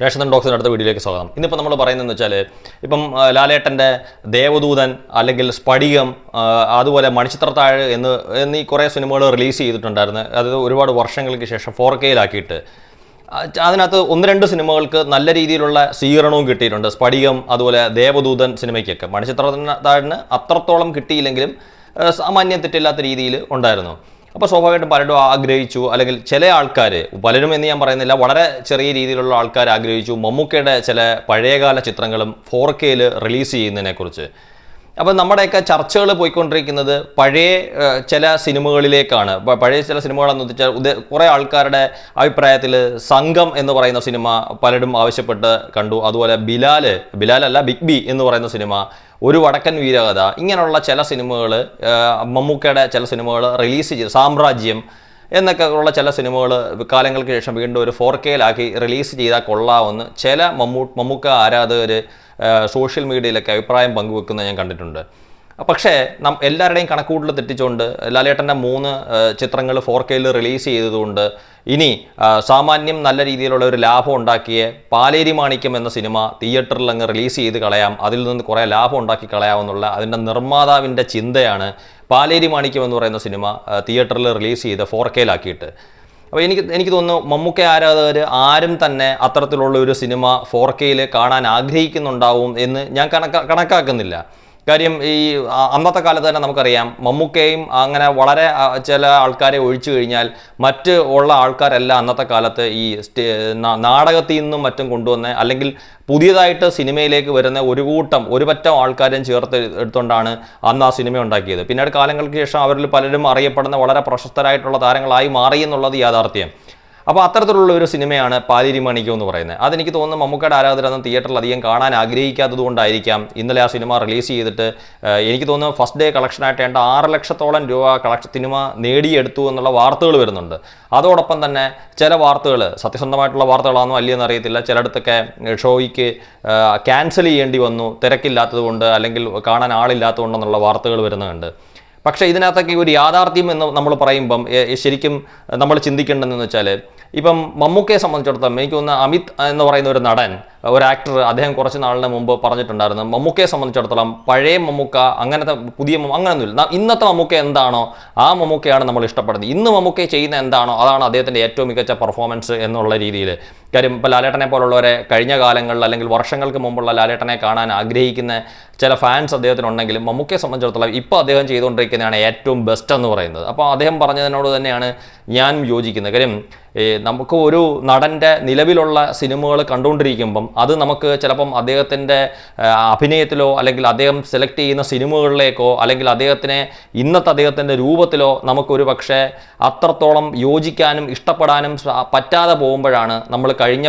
രേഷൻ ഡോക്സിന്റെ അടുത്ത വീഡിയോയിലേക്ക് സ്വാഗതം. ഇന്നിപ്പോൾ നമ്മൾ പറയുന്നതെന്ന് വെച്ചാൽ ഇപ്പം ലാലേട്ടന്റെ ദേവദൂതൻ അല്ലെങ്കിൽ സ്ഫടികം അതുപോലെ മണിച്ചിത്രത്താഴ് എന്ന് എന്നീ കുറേ സിനിമകൾ റിലീസ് ചെയ്തിട്ടുണ്ടായിരുന്നു. അത് ഒരുപാട് വർഷങ്ങൾക്ക് ശേഷം ഫോർ കെയിലാക്കിയിട്ട് അതിനകത്ത് ഒന്ന് രണ്ട് സിനിമകൾക്ക് നല്ല രീതിയിലുള്ള സ്വീകരണവും കിട്ടിയിട്ടുണ്ട്. സ്ഫടികം അതുപോലെ ദേവദൂതൻ സിനിമയ്ക്കൊക്കെ. മണിച്ചിത്രത്താഴിന് അത്രത്തോളം കിട്ടിയില്ലെങ്കിലും സാമാന്യം തെറ്റില്ലാത്ത രീതിയിൽ ഉണ്ടായിരുന്നു. അപ്പോൾ സ്വാഭാവികമായിട്ടും പലരും ആഗ്രഹിച്ചു അല്ലെങ്കിൽ ചില ആൾക്കാർ പലരും എന്ന് ഞാൻ പറയുന്നില്ല വളരെ ചെറിയ രീതിയിലുള്ള ആൾക്കാർ ആഗ്രഹിച്ചു. മമ്മൂക്കയുടെ ചില പഴയകാല ചിത്രങ്ങളും ഫോർ കെയിൽ റിലീസ് ചെയ്യുന്നതിനെക്കുറിച്ച്. അപ്പോൾ നമ്മുടെയൊക്കെ ചർച്ചകൾ പോയിക്കൊണ്ടിരിക്കുന്നത് പഴയ ചില സിനിമകളിലേക്കാണ്. പഴയ ചില സിനിമകളെന്ന് വെച്ചാൽ കുറേ ആൾക്കാരുടെ അഭിപ്രായത്തിൽ സംഘം എന്ന് പറയുന്ന സിനിമ പലരും ആവശ്യപ്പെട്ട് കണ്ടു. അതുപോലെ ബിലാൽ ബിലാലല്ല ബിഗ് ബി എന്ന് പറയുന്ന സിനിമ ഒരു വടക്കൻ വീരകഥ ഇങ്ങനെയുള്ള ചില സിനിമകൾ മമ്മൂക്കയുടെ ചില സിനിമകൾ റിലീസ് ചെയ്ത് സാമ്രാജ്യം എന്നൊക്കെ ഉള്ള ചില സിനിമകൾ കാലങ്ങൾക്ക് ശേഷം വീണ്ടും ഒരു ഫോർ കെയിലാക്കി റിലീസ് ചെയ്താൽ കൊള്ളാമെന്ന് ചില മമ്മൂ മമ്മൂക്ക ആരാധകർ സോഷ്യൽ മീഡിയയിലൊക്കെ അഭിപ്രായം പങ്കുവെക്കുന്നത് ഞാൻ കണ്ടിട്ടുണ്ട്. പക്ഷേ നം എല്ലാവരുടെയും കണക്കൂട്ടിൽ തെറ്റിച്ചുകൊണ്ട് ലാലേട്ടന്റെ മൂന്ന് ചിത്രങ്ങൾ ഫോർ കെയിൽ റിലീസ് ചെയ്തതുകൊണ്ട് ഇനി സാമാന്യം നല്ല രീതിയിലുള്ള ഒരു ലാഭം ഉണ്ടാക്കിയ പാലേരി മാണിക്യം എന്ന സിനിമ തിയേറ്ററിൽ അങ്ങ് റിലീസ് ചെയ്ത് കളയാം. അതിൽ നിന്ന് കുറേ ലാഭം ഉണ്ടാക്കി കളയാമെന്നുള്ള അതിന്റെ നിർമ്മാതാവിന്റെ ചിന്തയാണ് പാലേരി മാണിക്യം എന്ന് പറയുന്ന സിനിമ തിയേറ്ററിൽ റിലീസ് ചെയ്ത് ഫോർ കെയിലാക്കിയിട്ട് അപ്പോൾ എനിക്ക് എനിക്ക് തോന്നുന്നു മമ്മൂക്ക ആരാധകർ ആരും തന്നെ അത്തരത്തിലുള്ള ഒരു സിനിമ ഫോർ കെയിൽ കാണാൻ ആഗ്രഹിക്കുന്നുണ്ടാവും എന്ന് ഞാൻ കണക്കാ കണക്കാക്കുന്നില്ല. കാര്യം ഈ അന്നത്തെ കാലത്ത് തന്നെ നമുക്കറിയാം മമ്മൂക്കയും അങ്ങനെ വളരെ ചില ആൾക്കാരെ ഒഴിച്ചു കഴിഞ്ഞാൽ മറ്റ് ഉള്ള ആൾക്കാരെല്ലാം അന്നത്തെ കാലത്ത് ഈ നാടകത്തിൽ നിന്നും മറ്റും കൊണ്ടുവന്ന് അല്ലെങ്കിൽ പുതിയതായിട്ട് സിനിമയിലേക്ക് വരുന്ന ഒരു കൂട്ടം ഒരുപറ്റം ആൾക്കാരെയും ചേർത്ത് എടുത്തുകൊണ്ടാണ് അന്ന് ആ സിനിമ ഉണ്ടാക്കിയത്. പിന്നീട് കാലങ്ങൾക്ക് ശേഷം അവരിൽ പലരും അറിയപ്പെടുന്ന വളരെ പ്രശസ്തരായിട്ടുള്ള താരങ്ങളായി മാറി എന്നുള്ളത് യാഥാർത്ഥ്യം. അപ്പോൾ അത്തരത്തിലുള്ള ഒരു സിനിമയാണ് പാലിരി മണിക്കോ എന്ന് പറയുന്നത്. അതെനിക്ക് തോന്നുന്നു മമ്മൂക്കയുടെ ആരാധകർ അന്ന് തിയേറ്ററിൽ അധികം കാണാൻ ആഗ്രഹിക്കാത്തത് കൊണ്ടായിരിക്കാം ഇന്നലെ ആ സിനിമ റിലീസ് ചെയ്തിട്ട്. എനിക്ക് തോന്നുന്നു ഫസ്റ്റ് ഡേ കളക്ഷനായിട്ട് ഏണ്ട ആറ് ലക്ഷത്തോളം രൂപ കളക്ഷൻ സിനിമ നേടിയെടുത്തു എന്നുള്ള വാർത്തകൾ വരുന്നുണ്ട്. അതോടൊപ്പം തന്നെ ചില വാർത്തകൾ സത്യസന്ധമായിട്ടുള്ള വാർത്തകളാണോ അല്ലയെന്ന് അറിയത്തില്ല. ചിലയിടത്തൊക്കെ ഷോയ്ക്ക് ക്യാൻസൽ ചെയ്യേണ്ടി വന്നു. തിരക്കില്ലാത്തതുകൊണ്ട് അല്ലെങ്കിൽ കാണാൻ ആളില്ലാത്തതുകൊണ്ടെന്നുള്ള വാർത്തകൾ വരുന്നുണ്ട്. പക്ഷേ ഇതിനകത്തൊക്കെ ഒരു യാഥാർത്ഥ്യം എന്ന് നമ്മൾ പറയുമ്പം ശരിക്കും നമ്മൾ ചിന്തിക്കേണ്ടതെന്ന് വെച്ചാൽ ഇപ്പം മമ്മൂക്കയെ സംബന്ധിച്ചിടത്തോളം എനിക്ക് തോന്നുന്ന അമിത് എന്ന് പറയുന്ന ഒരു നടൻ ഒരു ആക്ടർ അദ്ദേഹം കുറച്ച് നാളിന് മുമ്പ് പറഞ്ഞിട്ടുണ്ടായിരുന്നു മമ്മൂക്കയെ സംബന്ധിച്ചിടത്തോളം പഴയ മമ്മൂക്ക അങ്ങനത്തെ പുതിയ അങ്ങനെയൊന്നുമില്ല ഇന്നത്തെ മമ്മൂക്ക എന്താണോ ആ മമ്മൂക്കയാണ് നമ്മൾ ഇഷ്ടപ്പെടുന്നത്. ഇന്ന് മമ്മൂക്ക ചെയ്യുന്ന എന്താണോ അതാണ് അദ്ദേഹത്തിന്റെ ഏറ്റവും മികച്ച പെർഫോമൻസ് എന്നുള്ള രീതിയിൽ. കാര്യം ഇപ്പോൾ ലാലേട്ടനെ പോലുള്ളവരെ കഴിഞ്ഞ കാലങ്ങളിൽ അല്ലെങ്കിൽ വർഷങ്ങൾക്ക് മുമ്പുള്ള ലാലേട്ടനെ കാണാൻ ആഗ്രഹിക്കുന്ന ചില ഫാൻസ് അദ്ദേഹത്തിനുണ്ടെങ്കിലും മമ്മൂക്കയെ സംബന്ധിച്ചിടത്തോളം ഇപ്പോൾ അദ്ദേഹം ചെയ്തുകൊണ്ടിരിക്കുന്നതാണ് ഏറ്റവും ബെസ്റ്റ് എന്ന് പറയുന്നത്. അപ്പോൾ അദ്ദേഹം പറഞ്ഞതിനോട് തന്നെയാണ് ഞാൻ യോജിക്കുന്നത്. കാര്യം നമുക്ക് ഒരു നടന്റെ നിലവിലുള്ള സിനിമകൾ കണ്ടുകൊണ്ടിരിക്കുമ്പം അത് നമുക്ക് ചിലപ്പം അദ്ദേഹത്തിന്റെ അഭിനയത്തിലോ അല്ലെങ്കിൽ അദ്ദേഹം സെലക്ട് ചെയ്യുന്ന സിനിമകളിലേക്കോ അല്ലെങ്കിൽ അദ്ദേഹത്തിനെ ഇന്നത്തെ അദ്ദേഹത്തിന്റെ രൂപത്തിലോ നമുക്കൊരു പക്ഷേ അത്രത്തോളം യോജിക്കാനും ഇഷ്ടപ്പെടാനും പറ്റാതെ പോകുമ്പോഴാണ് നമ്മൾ കഴിഞ്ഞ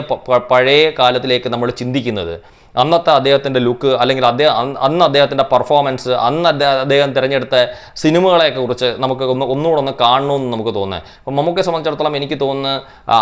പഴയ കാലത്തിലേക്ക് നമ്മൾ ചിന്തിക്കുന്നത്. അന്നത്തെ അദ്ദേഹത്തിന്റെ ലുക്ക് അല്ലെങ്കിൽ അദ്ദേഹം അന്ന് അദ്ദേഹത്തിന്റെ പെർഫോമൻസ് അന്ന് അദ്ദേഹം തിരഞ്ഞെടുത്ത സിനിമകളെയൊക്കെ കുറിച്ച് നമുക്ക് ഒന്ന് ഒന്നുകൂടെ ഒന്ന് കാണണമെന്ന് നമുക്ക് തോന്നുന്നത്. അപ്പം മമ്മൂക്കയെ സംബന്ധിച്ചിടത്തോളം എനിക്ക് തോന്നുന്നു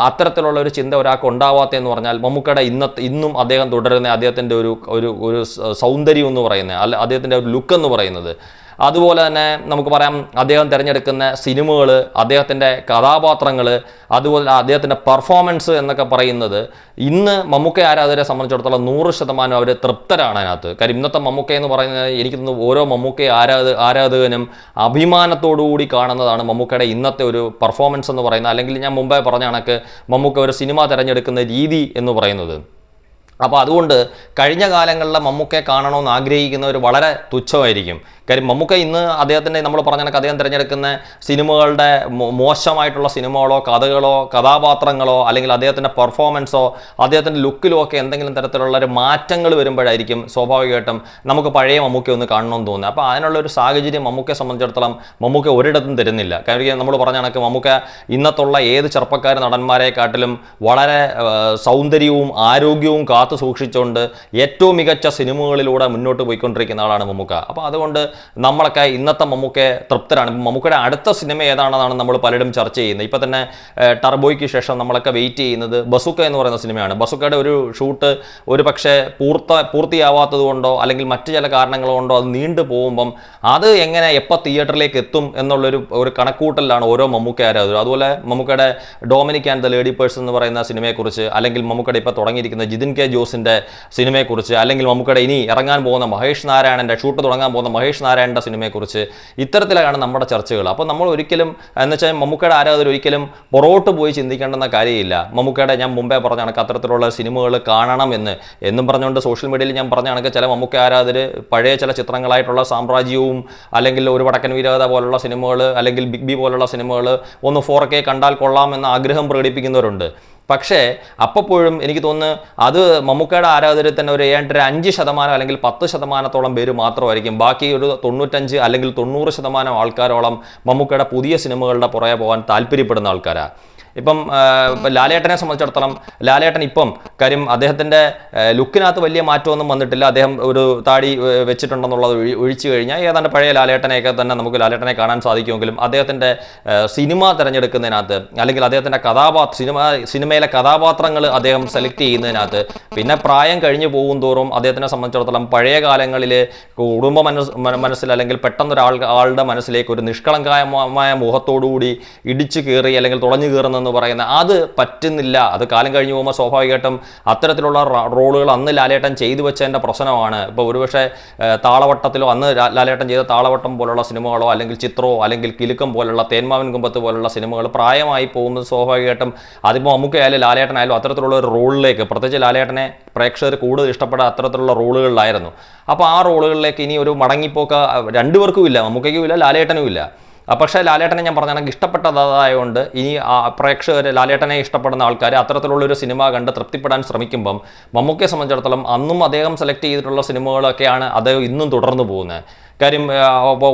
അത്തരത്തിലുള്ള ഒരു ചിന്ത ഒരാൾക്ക് ഉണ്ടാവാത്തതെന്ന് പറഞ്ഞാൽ മമ്മൂക്കയുടെ ഇന്നത്തെ ഇന്നും അദ്ദേഹം തുടരുന്ന അദ്ദേഹത്തിന്റെ ഒരു ഒരു ഒരു സൗന്ദര്യം എന്ന് പറയുന്നത് അല്ല അദ്ദേഹത്തിന്റെ ഒരു ലുക്ക് എന്ന് പറയുന്നത്. അതുപോലെ തന്നെ നമുക്ക് പറയാം അദ്ദേഹം തിരഞ്ഞെടുക്കുന്ന സിനിമകൾ അദ്ദേഹത്തിന്റെ കഥാപാത്രങ്ങൾ അതുപോലെ അദ്ദേഹത്തിന്റെ പെർഫോമൻസ് എന്നൊക്കെ പറയുന്നത് ഇന്ന് മമ്മൂക്ക ആരാധകരെ സംബന്ധിച്ചിടത്തോളം നൂറ് ശതമാനം അവർ തൃപ്തരാണ് അതിനകത്ത്. കാര്യം ഇന്നത്തെ മമ്മൂക്ക എന്ന് പറയുന്നത് എനിക്ക് ഓരോ മമ്മൂക്ക ആരാധ ആരാധകനും അഭിമാനത്തോടുകൂടി കാണുന്നതാണ് മമ്മൂക്കയുടെ ഇന്നത്തെ ഒരു പെർഫോമൻസ് എന്ന് പറയുന്നത്. അല്ലെങ്കിൽ ഞാൻ മുമ്പേ പറഞ്ഞ കണക്ക് മമ്മൂക്ക ഒരു സിനിമ തിരഞ്ഞെടുക്കുന്ന രീതി എന്ന് പറയുന്നത്. അപ്പോൾ അതുകൊണ്ട് കഴിഞ്ഞ കാലങ്ങളിലെ മമ്മൂക്കയെ കാണണമെന്ന് ആഗ്രഹിക്കുന്നവർ വളരെ തുച്ഛമായിരിക്കും. കാര്യം മമ്മൂക്ക ഇന്ന് അദ്ദേഹത്തിന്റെ നമ്മൾ പറഞ്ഞ കണക്ക് അദ്ദേഹം തിരഞ്ഞെടുക്കുന്ന സിനിമകളുടെ മോശമായിട്ടുള്ള സിനിമകളോ കഥകളോ കഥാപാത്രങ്ങളോ അല്ലെങ്കിൽ അദ്ദേഹത്തിന്റെ പെർഫോമൻസോ അദ്ദേഹത്തിന്റെ ലുക്കിലോ ഒക്കെ എന്തെങ്കിലും തരത്തിലുള്ള ഒരു മാറ്റങ്ങൾ വരുമ്പോഴായിരിക്കും സ്വാഭാവികമായിട്ടും നമുക്ക് പഴയ മമ്മൂക്ക ഒന്ന് കാണണമെന്ന് തോന്നുന്നത്. അപ്പോൾ അതിനുള്ള ഒരു സാഹചര്യം മമ്മൂക്കയെ സംബന്ധിച്ചിടത്തോളം മമ്മൂക്ക ഒരിടത്തും തരുന്നില്ല. കാര്യം നമ്മൾ പറഞ്ഞ കണക്ക് മമ്മൂക്ക ഇന്നത്തുള്ള ഏത് ചെറുപ്പക്കാർ നടന്മാരെക്കാട്ടിലും വളരെ സൗന്ദര്യവും ആരോഗ്യവും കാത്തു സൂക്ഷിച്ചുകൊണ്ട് ഏറ്റവും മികച്ച സിനിമകളിലൂടെ മുന്നോട്ട് പോയിക്കൊണ്ടിരിക്കുന്ന ആളാണ് മമ്മൂക്ക. അപ്പോൾ അതുകൊണ്ട് നമ്മളൊക്കെ ഇന്നത്തെ മമ്മൂക്കെ തൃപ്തരാണ്. മമ്മൂക്കയുടെ അടുത്ത സിനിമ ഏതാണെന്നാണ് നമ്മൾ പലരും ചർച്ച ചെയ്യുന്നത്. ഇപ്പം തന്നെ ടർബോയ്ക്ക് ശേഷം നമ്മളൊക്കെ വെയിറ്റ് ചെയ്യുന്നത് ബസുക്ക എന്ന് പറയുന്ന സിനിമയാണ്. ബസുക്കയുടെ ഒരു ഷൂട്ട് ഒരു പക്ഷേ പൂർത്ത പൂർത്തിയാവാത്തത് കൊണ്ടോ അല്ലെങ്കിൽ മറ്റു ചില കാരണങ്ങൾ കൊണ്ടോ അത് നീണ്ടു പോകുമ്പം അത് എങ്ങനെ എപ്പോൾ തിയേറ്ററിലേക്ക് എത്തും എന്നുള്ളൊരു ഒരു കണക്കൂട്ടലാണ് ഓരോ മമ്മൂക്ക ആരാധകരും. അതുപോലെ മമ്മൂക്കയുടെ Dominic and the lady purse എന്ന് പറയുന്ന സിനിമയെക്കുറിച്ച് അല്ലെങ്കിൽ മമ്മൂക്കയുടെ ഇപ്പോൾ തുടങ്ങിയിരിക്കുന്ന ജിതിൻ കെ ജോസിന്റെ സിനിമയെക്കുറിച്ച് അല്ലെങ്കിൽ മമ്മൂക്കയുടെ ഇനി ഇറങ്ങാൻ പോകുന്ന മഹേഷ് നാരായണന്റെ ഷൂട്ട് തുടങ്ങാൻ പോകുന്ന മഹേഷ് നാരായണന്റെ സിനിമയെക്കുറിച്ച് ഇത്തരത്തിലാണ് നമ്മുടെ ചർച്ചകൾ. അപ്പോൾ നമ്മൾ ഒരിക്കലും എന്ന് വെച്ചാൽ മമ്മൂക്കയുടെ ആരാധകർ ഒരിക്കലും പുറകോട്ട് പോയി ചിന്തിക്കേണ്ടെന്ന കാര്യമില്ല. മമ്മൂക്കയുടെ ഞാൻ മുമ്പേ പറഞ്ഞ കണക്ക് അത്തരത്തിലുള്ള സിനിമകൾ കാണണം എന്ന്. എന്നും പറഞ്ഞുകൊണ്ട് സോഷ്യൽ മീഡിയയിൽ ഞാൻ പറഞ്ഞ കണക്ക് ചില മമ്മൂക്ക ആരാധകർ പഴയ ചില ചിത്രങ്ങളായിട്ടുള്ള സാമ്രാജ്യവും അല്ലെങ്കിൽ ഒരു വടക്കൻ വീരകഥ പോലുള്ള സിനിമകൾ അല്ലെങ്കിൽ ബിഗ് ബി പോലുള്ള സിനിമകൾ ഒന്ന് ഫോർ കെ കണ്ടാൽ കൊള്ളാം എന്ന ആഗ്രഹം പ്രകടിപ്പിക്കുന്നവരുണ്ട്. പക്ഷേ അപ്പോഴും എനിക്ക് തോന്നുന്നു അത് മമ്മൂക്കയുടെ ആരാധകരിൽ തന്നെ ഒരു ഒരു അഞ്ച് ശതമാനം അല്ലെങ്കിൽ പത്ത് ശതമാനത്തോളം പേര് മാത്രമായിരിക്കും. ബാക്കി ഒരു തൊണ്ണൂറ്റഞ്ച് അല്ലെങ്കിൽ തൊണ്ണൂറ് ശതമാനം ആൾക്കാരോളം മമ്മൂക്കയുടെ പുതിയ സിനിമകളുടെ പുറകെ പോകാൻ താല്പര്യപ്പെടുന്ന ആൾക്കാരാണ് ഇപ്പം ലാലേട്ടനെ സംബന്ധിച്ചിടത്തോളം ലാലേട്ടൻ ഇപ്പം കാര്യം അദ്ദേഹത്തിന്റെ ലുക്കിനകത്ത് വലിയ മാറ്റമൊന്നും വന്നിട്ടില്ല. അദ്ദേഹം ഒരു താടി വെച്ചിട്ടുണ്ടെന്നുള്ളത് ഒഴി- ഒഴിച്ചു കഴിഞ്ഞാൽ ഏതാണ്ട് പഴയ ലാലേട്ടനെയൊക്കെ തന്നെ നമുക്ക് ലാലേട്ടനെ കാണാൻ സാധിക്കുമെങ്കിലും അദ്ദേഹത്തിന്റെ സിനിമ തിരഞ്ഞെടുക്കുന്നതിനകത്ത് അല്ലെങ്കിൽ അദ്ദേഹത്തിന്റെ കഥാപാത്ര സിനിമ സിനിമയിലെ കഥാപാത്രങ്ങൾ അദ്ദേഹം സെലക്ട് ചെയ്യുന്നതിനകത്ത് പിന്നെ പ്രായം കഴിഞ്ഞു പോകും തോറും അദ്ദേഹത്തിനെ സംബന്ധിച്ചിടത്തോളം പഴയ കാലങ്ങളിൽ കുടുംബ മനസ് മനസ്സിൽ അല്ലെങ്കിൽ പെട്ടെന്നൊരാൾ ആളുടെ മനസ്സിലേക്ക് ഒരു നിഷ്കളങ്കമായ മുഖത്തോടുകൂടി ഇടിച്ചു കയറി അല്ലെങ്കിൽ തുളഞ്ഞു കയറുന്നെന്ന് പറയുന്ന അത് പറ്റുന്നില്ല. അത് കാലം കഴിഞ്ഞ് പോകുമ്പോൾ സ്വാഭാവികമായിട്ടും അത്തരത്തിലുള്ള റോളുകൾ അന്ന് ലാലേട്ടൻ ചെയ്തു വെച്ചതിന്റെ പ്രശ്നമാണ്. ഇപ്പോൾ ഒരുപക്ഷെ താളവട്ടത്തിലോ അന്ന് ലാലേട്ടൻ ചെയ്ത താളവട്ടം പോലുള്ള സിനിമകളോ അല്ലെങ്കിൽ ചിത്രമോ അല്ലെങ്കിൽ കിലുക്കം പോലുള്ള തേന്മാവൻ കുമ്പത്ത് പോലുള്ള സിനിമകൾ പ്രായമായി പോകുന്നത് സ്വാഭാവികമായിട്ടും അതിപ്പോൾ നമുക്കായാലും ലാലേട്ടനായാലും അത്തരത്തിലുള്ള ഒരു റോളിലേക്ക് പ്രത്യേകിച്ച് ലാലേട്ടനെ പ്രേക്ഷകർ കൂടുതൽ ഇഷ്ടപ്പെട്ട അത്തരത്തിലുള്ള റോളുകളിലായിരുന്നു. അപ്പോൾ ആ റോളുകളിലേക്ക് ഇനി ഒരു മടങ്ങിപ്പോക്ക് രണ്ടുപേർക്കും ഇല്ല മമ്മൂക്കയ്ക്കും ഇല്ല ലാലേട്ടനും ഇല്ല പക്ഷേ ലാലേട്ടനെ ഞാൻ പറഞ്ഞ കണക്ക് ഇഷ്ടപ്പെട്ടതായതുകൊണ്ട് ഇനി പ്രേക്ഷകർ ലാലേട്ടനെ ഇഷ്ടപ്പെടുന്ന ആൾക്കാർ അത്തരത്തിലുള്ളൊരു സിനിമ കണ്ട് തൃപ്തിപ്പെടാൻ ശ്രമിക്കുമ്പം മമ്മൂക്കയെ സംബന്ധിച്ചിടത്തോളം അന്നും അദ്ദേഹം സെലക്ട് ചെയ്തിട്ടുള്ള സിനിമകളൊക്കെയാണ് അദ്ദേഹം ഇന്നും തുടർന്നു പോകുന്നത്. കാര്യം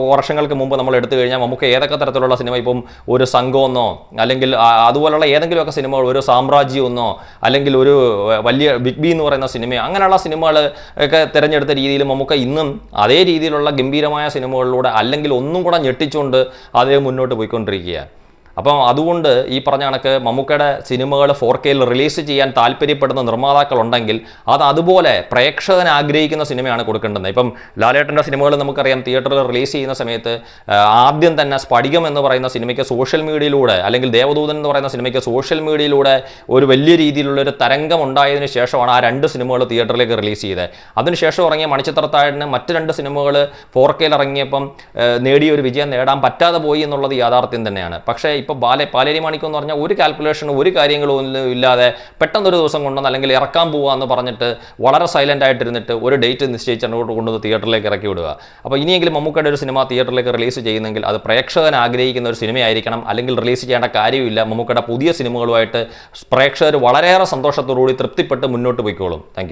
വർഷങ്ങൾക്ക് മുമ്പ് നമ്മൾ എടുത്തു കഴിഞ്ഞാൽ നമുക്ക് ഏതൊക്കെ തരത്തിലുള്ള സിനിമ ഇപ്പം ഒരു സംഘമെന്നോ അല്ലെങ്കിൽ അതുപോലുള്ള ഏതെങ്കിലുമൊക്കെ സിനിമകൾ ഒരു സാമ്രാജ്യമെന്നോ അല്ലെങ്കിൽ ഒരു വലിയ ബിഗ് ബി എന്ന് പറയുന്ന സിനിമ അങ്ങനെയുള്ള സിനിമകൾ ഒക്കെ തിരഞ്ഞെടുത്ത രീതിയിൽ നമുക്ക് ഇന്നും അതേ രീതിയിലുള്ള ഗംഭീരമായ സിനിമകളിലൂടെ അല്ലെങ്കിൽ ഒന്നും കൂടെ ഞെട്ടിച്ചുകൊണ്ട് അതേ മുന്നോട്ട് പോയിക്കൊണ്ടിരിക്കുക അപ്പം അതുകൊണ്ട് ഈ പറഞ്ഞ കണക്ക് മമ്മൂക്കയുടെ സിനിമകൾ ഫോർ കെയിൽ റിലീസ് ചെയ്യാൻ താല്പര്യപ്പെടുന്ന നിർമ്മാതാക്കളുണ്ടെങ്കിൽ അത് അതുപോലെ പ്രേക്ഷകൻ ആഗ്രഹിക്കുന്ന സിനിമയാണ് കൊടുക്കേണ്ടത്. ഇപ്പം ലാലേട്ടന്റെ സിനിമകൾ നമുക്കറിയാം തിയേറ്ററിൽ റിലീസ് ചെയ്യുന്ന സമയത്ത് ആദ്യം തന്നെ സ്ഫടികം എന്ന് പറയുന്ന സിനിമയ്ക്ക് സോഷ്യൽ മീഡിയയിലൂടെ അല്ലെങ്കിൽ ദേവദൂതൻ എന്ന് പറയുന്ന സിനിമയ്ക്ക് സോഷ്യൽ മീഡിയയിലൂടെ ഒരു വലിയ രീതിയിലുള്ള ഒരു തരംഗം ഉണ്ടായതിനു ശേഷമാണ് ആ രണ്ട് സിനിമകൾ തിയേറ്ററിലേക്ക് റിലീസ് ചെയ്തത്. അതിനുശേഷം ഇറങ്ങിയ മണിച്ചിത്രത്താഴിന് മറ്റ് രണ്ട് സിനിമകൾ ഫോർ കെയിൽ ഇറങ്ങിയപ്പം നേടിയ ഒരു വിജയം നേടാൻ പറ്റാതെ പോയി എന്നുള്ളത് യാഥാർത്ഥ്യം തന്നെയാണ്. പക്ഷേ ഇപ്പോൾ ബാലെ പാലേരി മാണിക്കം എന്ന് പറഞ്ഞാൽ ഒരു കാൽക്കുലേഷൻ ഒരു കാര്യങ്ങളും ഒന്നും ഇല്ലാതെ പെട്ടെന്നൊരു ദിവസം കൊണ്ടുവന്ന് അല്ലെങ്കിൽ ഇറക്കാൻ പോവുക എന്ന് പറഞ്ഞിട്ട് വളരെ സൈലന്റ് ആയിട്ടിരുന്നിട്ട് ഒരു ഡേറ്റ് നിശ്ചയിച്ച് അങ്ങോട്ട് കൊണ്ടുവന്ന് തിയേറ്ററിലേക്ക് ഇറക്കി വിടുക. അപ്പോൾ ഇനിയെങ്കിലും മമ്മൂക്കയുടെ ഒരു സിനിമ തിയേറ്ററിലേക്ക് റിലീസ് ചെയ്യുന്നെങ്കിൽ അത് പ്രേക്ഷകൻ ആഗ്രഹിക്കുന്ന ഒരു സിനിമയായിരിക്കണം അല്ലെങ്കിൽ റിലീസ് ചെയ്യേണ്ട കാര്യമില്ല. മമ്മൂക്കയുടെ പുതിയ സിനിമകളുമായിട്ട് പ്രേക്ഷകർ വളരെയേറെ സന്തോഷത്തോടുകൂടി തൃപ്തിപ്പെട്ട് മുന്നോട്ട് പോയിക്കോളും. താങ്ക്